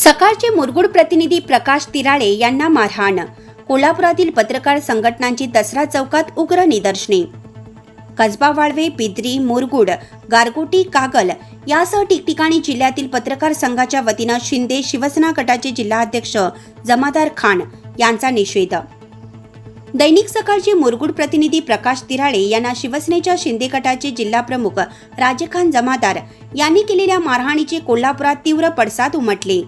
सकाळचे मुरगुड प्रतिनिधी प्रकाश तिराळे यांना मारहाण. कोल्हापुरातील पत्रकार संघटनांची दसरा चौकात उग्र निदर्शने. कसबा वाळवे पिद्री मुरगुड गारगोटी कागल यासह ठिकठिकाणी जिल्ह्यातील पत्रकार संघाच्या वतीनं शिंदे शिवसेना गटाचे जिल्हाध्यक्ष जमादार खान यांचा निषेध. दैनिक सकाळचे मुरगुड प्रतिनिधी प्रकाश तिराळे यांना शिवसेनेच्या शिंदे गटाचे जिल्हाप्रमुख राजखान जमादार यांनी केलेल्या मारहाणीचे कोल्हापुरात तीव्र पडसाद उमटले.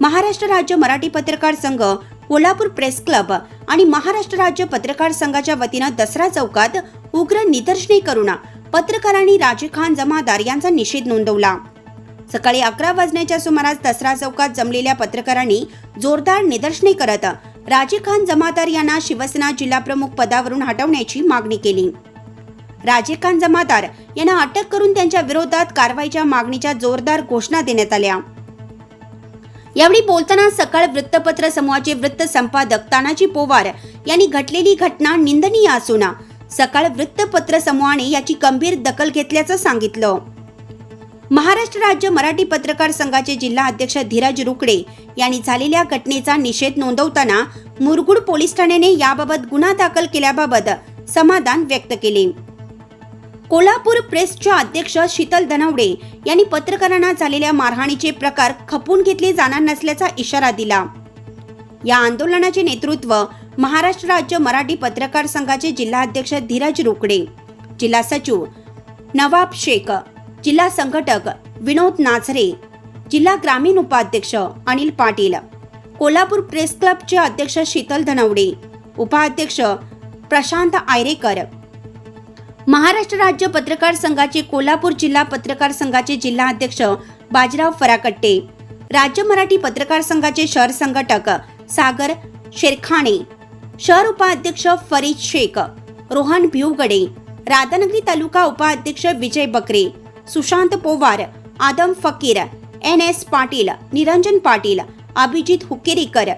महाराष्ट्र राज्य मराठी पत्रकार संघ कोल्हापूर प्रेस क्लब आणि महाराष्ट्र राज्य पत्रकार संघाच्या वतीनं दसरा चौकात उग्र निदर्शने करून पत्रकारांनी राजे खान जमादार यांचा निषेध नोंदवला. सकाळी अकरा वाजण्याच्या सुमारास दसरा चौकात जमलेल्या पत्रकारांनी जोरदार निदर्शने करत राजे खान जमादार यांना शिवसेना जिल्हाप्रमुख पदावरून हटवण्याची मागणी केली. राजे खान जमादार यांना अटक करून त्यांच्या विरोधात कारवाईच्या मागणीच्या जोरदार घोषणा देण्यात आल्या. यावेळी बोलताना सकाळ वृत्तपत्र समूहाचे वृत्त संपादक तानाजी पोवार यांनी घटलेली घटना निंदनीय असून सकाळ वृत्तपत्र समूहाने याची गंभीर दखल घेतल्याचं सांगितलं. महाराष्ट्र राज्य मराठी पत्रकार संघाचे जिल्हा अध्यक्ष धीरज रुकडे यांनी झालेल्या घटनेचा निषेध नोंदवताना मुरगुड पोलीस ठाण्याने याबाबत गुन्हा दाखल केल्याबाबत समाधान व्यक्त केले. कोल्हापूर प्रेसच्या अध्यक्ष शीतल धनवडे यांनी पत्रकारांना झालेल्या मारहाणीचे प्रकार खपून घेतले जाणार नसल्याचा इशारा दिला. या आंदोलनाचे नेतृत्व महाराष्ट्र राज्य मराठी पत्रकार संघाचे जिल्हाध्यक्ष धीरज रोकडे जिल्हा सचिव नवाब शेख जिल्हा संघटक विनोद नाझरे जिल्हा ग्रामीण उपाध्यक्ष अनिल पाटील कोल्हापूर प्रेस क्लबचे अध्यक्ष शीतल धनवडे उपाध्यक्ष प्रशांत आयरेकर महाराष्ट्र राज्य पत्रकार संघाचे कोल्हापूर जिल्हा पत्रकार संघाचे जिल्हा अध्यक्ष बाजीराव फराकट्टे राज्य मराठी पत्रकार संघाचे शहर संघटक सागर शेरखाणे शहर उपाध्यक्ष फरीद शेख रोहन भिवगडे राधानगरी तालुका उपाध्यक्ष विजय बकरे Sushant Powar Adam Fakir N S Patil Niranjan Patil Abhijit Hukerikar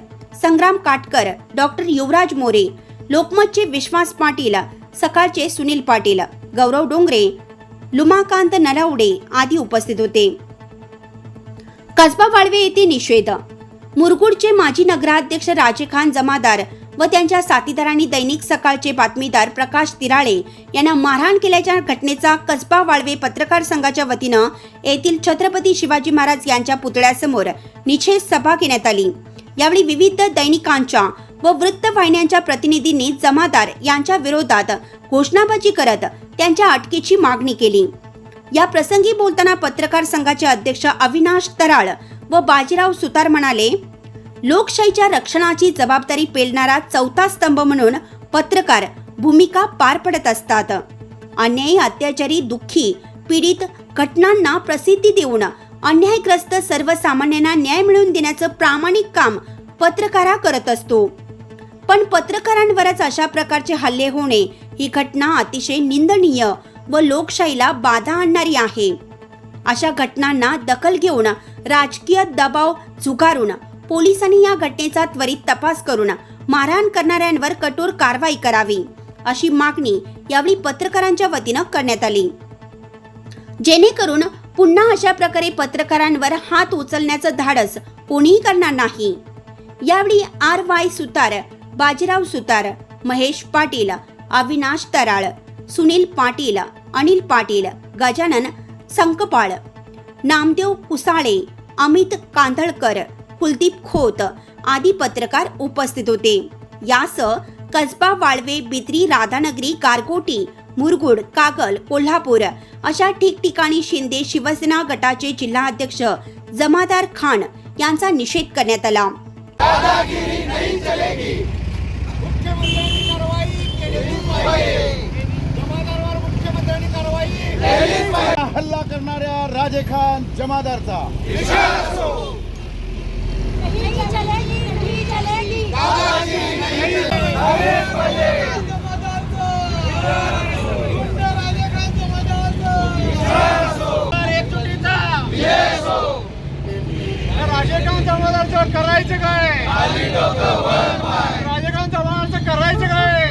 Sangram Katkar doctor Yuvraj More लोकमतचे Vishwas Patil सकाळचे सुनील पाटील गौरव डोंगरे लुमाकांत नलावडे आदी उपस्थित होते. कसबा वाळवे येथे निषेध. मुरगुडचे माजी नगराध्यक्ष राजेखान जमादार व त्यांच्या साथीदारांनी दैनिक सकाळचे बातमीदार प्रकाश तिराळे यांना मारहाण केल्याच्या घटनेचा कसबा वाळवे पत्रकार संघाच्या वतीनं येथील छत्रपती शिवाजी महाराज यांच्या पुतळ्यासमोर निषेध सभा घेण्यात आली. यावेळी विविध दैनिकांच्या व वृत्तवाहिन्यांच्या प्रतिनिधींनी जमादार यांच्या विरोधात घोषणाबाजी करत त्यांच्या अटकेची मागणी केली. या प्रसंगी बोलताना पत्रकार संघाचे अध्यक्ष अविनाश तराळ व बाजीराव सुतार म्हणाले लोकशाहीच्या रक्षणाची जबाबदारी पेलणारा चौथा स्तंभ म्हणून पत्रकार भूमिका पार पडत असतात. अन्यायी अत्याचारी दुःखी पीडित घटनांना प्रसिद्धी देऊन अन्यायग्रस्त सर्वसामान्यांना न्याय मिळवून देण्याचं प्रामाणिक काम पत्रकारा करत असतो. पण पत्रकारांवरच अशा प्रकारचे हल्ले होणे ही घटना अतिशय निंदनीय व लोकशाहीला बाधा आणणारी आहे. अशा घटनांना दखल घेऊन राजकीय दबाव झुगारून पोलिसांनी या घटनेचा त्वरित तपास करून मारहाण करणाऱ्यांवर कठोर कारवाई करावी अशी मागणी यावेळी पत्रकारांच्या वतीनं करण्यात आली. जेणेकरून पुन्हा अशा प्रकारे पत्रकारांवर हात उचलण्याचं धाडस कोणीही करणार नाही. यावेळी आर वाय सुतार बाजीराव सुतार महेश पाटील अविनाश तराळ सुनील पाटील अनिल पाटील गजानन संकपाळ नामदेव कुसाळे अमित कांदळकर कुलदीप खोत आदी पत्रकार उपस्थित होते. यासह कसबा वाळवे बिद्री राधानगरी गारगोटी मुरगुड कागल कोल्हापूर अशा ठिकठिकाणी शिंदे शिवसेना गटाचे जिल्हाध्यक्ष जमादार खान यांचा निषेध करण्यात आला. हल्ला करणाऱ्या राजे खान जमादारचा. राजे खान नहीं जमादारचं करायचं काय राजेकांत जमादारचं करायचं काय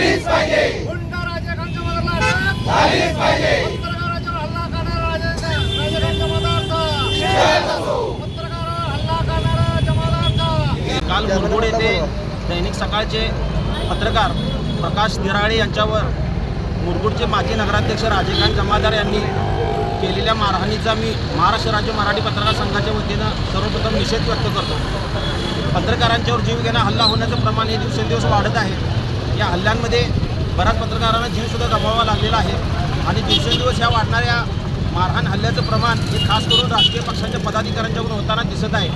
गुंड राजकांच्या मदरला अटक पत्रकारांच्यावर हल्ला करणारा राजे- राजकांच्या मदारचा पत्रकारावर हल्ला करणारा जमादारचा काल मुरगुड येथे दैनिक सकाळचे पत्रकार प्रकाश निराळे यांच्यावर मुरगुडचे माजी नगराध्यक्ष राजेकांत जमादार यांनी केलेल्या मारहाणीचा मी महाराष्ट्र राज्य मराठी पत्रकार संघाच्या वतीनं सर्वप्रथम निषेध व्यक्त करतो. पत्रकारांच्यावर जीवघेणा हल्ला होण्याचं प्रमाण हे दिवसेंदिवस वाढत आहे. या हल्ल्यांमध्ये बऱ्याच पत्रकारांना जीवसुद्धा गमवावा लागलेला आहे. आणि दिवसेंदिवस ह्या वाढणाऱ्या मारहाण हल्ल्याचं प्रमाण हे खास करून राजकीय पक्षांच्या पदाधिकाऱ्यांच्याकडून होताना दिसत आहे.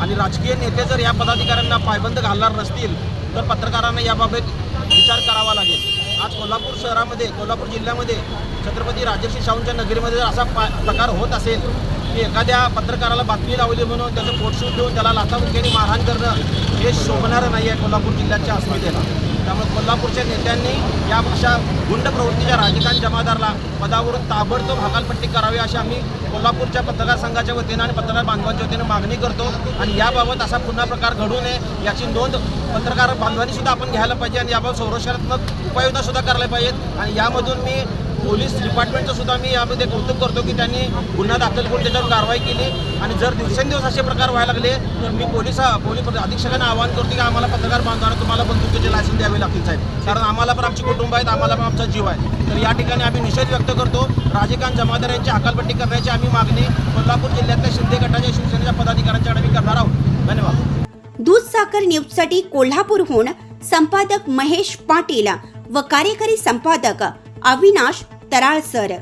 आणि राजकीय नेते जर या पदाधिकाऱ्यांना पायबंद घालणार नसतील तर पत्रकारांना याबाबत विचार करावा लागेल. आज कोल्हापूर शहरामध्ये कोल्हापूर जिल्ह्यामध्ये छत्रपती राजर्षी शाहूंच्या नगरीमध्ये जर असा पा प्रकार होत असेल की एखाद्या पत्रकाराला बातमी लावली म्हणून त्याचं फोटशूट देऊन त्याला लाथाबुक्याने मारहाण करणं हे शोभणारं नाही आहे कोल्हापूर जिल्ह्याच्या अस्मितेला. त्यामुळे कोल्हापूरच्या नेत्यांनी या अशा गुंड प्रवृत्तीच्या राजकारण जमादारला पदावरून ताबडतोब हकालपट्टी करावी अशी आम्ही कोल्हापूरच्या पत्रकार संघाच्या वतीनं आणि पत्रकार बांधवांच्या वतीनं मागणी करतो. आणि याबाबत असा पुन्हा प्रकार घडू नये याची नोंद पत्रकार बांधवांनी सुद्धा आपण घ्यायला पाहिजे आणि याबाबत संरक्षणात्मक उपाययोजना सुद्धा करायला पाहिजेत. आणि यामधून मी पोलीस डिपार्टमेंटचं सुद्धा मी यामध्ये कौतुक करतो की त्यांनी गुन्हा दाखल करून त्याच्यावर कारवाई केली. आणि जर दिवसेंदिवस असे प्रकार व्हायला लागले तर मी पोलीस पोलीस अधीक्षकांना आवाहन करतो की आम्हाला पत्रकार बांधवांना तुम्हाला बंदुकीचे लायसन द्यावे लागतील साहेब. कारण आम्हाला पण आमची कुटुंब आहेत आम्हाला पण आमचा जीव आहे. तर या ठिकाणी आम्ही निषेध व्यक्त करतो. राजकांत जमादार यांची हकालपट्टी करण्याची आम्ही मागणी कोल्हापूर जिल्ह्यातल्या शिंदे गटाच्या शिवसेनेच्या पदाधिकाऱ्यांच्याकडे मी करणार आहोत. धन्यवाद. दूध साखर न्यूजसाठी कोल्हापूरहून संपादक महेश पाटील व कार्यकारी संपादक अविनाश तराळसर